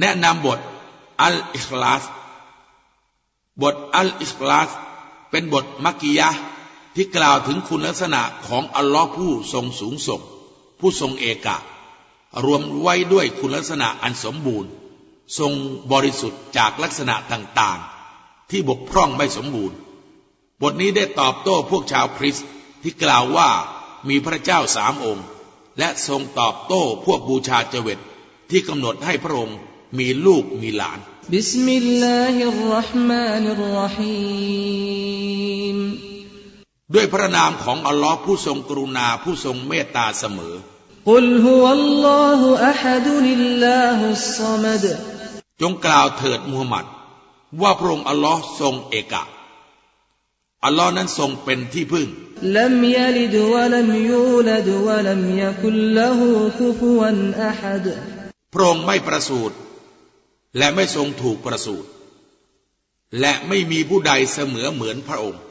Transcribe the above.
แนะนำบทอัลอิคลาสบทอัลอิคลาสเป็นบทมักกิยะที่กล่าวถึงคุณลักษณะของอัลลอฮ์ผู้ทรงสูงส่ง ผู้ทรงเอกะ รวมไว้ด้วยคุณลักษณะอันสมบูรณ์ ทรงบริสุทธิ์จากลักษณะต่างๆ ที่บกพร่องไม่สมบูรณ์ บทนี้ได้ตอบโต้พวกชาวคริสต์ที่กล่าวว่ามีพระเจ้าสามองค์ และทรงตอบโต้พวกบูชาเจเวตที่กำหนดให้พระองค์ มีลูกมีหลานบิสมิลลาฮิรราะห์มานิรรหีมด้วยพระนามของอัลลอฮ์ผู้ทรงกรุณาผู้ทรงเมตตาเสมอกุลฮุวัลลอฮุอะฮัดุลิลลาฮุสซมัดจงกล่าวเถิดมูฮัมหมัด ว่าพระองค์อัลลอฮ์ทรงเอกะอัลลอฮ์นั้นทรงเป็นที่พึ่งลัมยลิดวะลัมยูลดวะลัมยคุลละฮูคุฟวันอะฮัดพระองค์ไม่ประสูติ และไม่ทรงถูกประสูติและไม่มีผู้ใดเสมอเหมือนพระองค์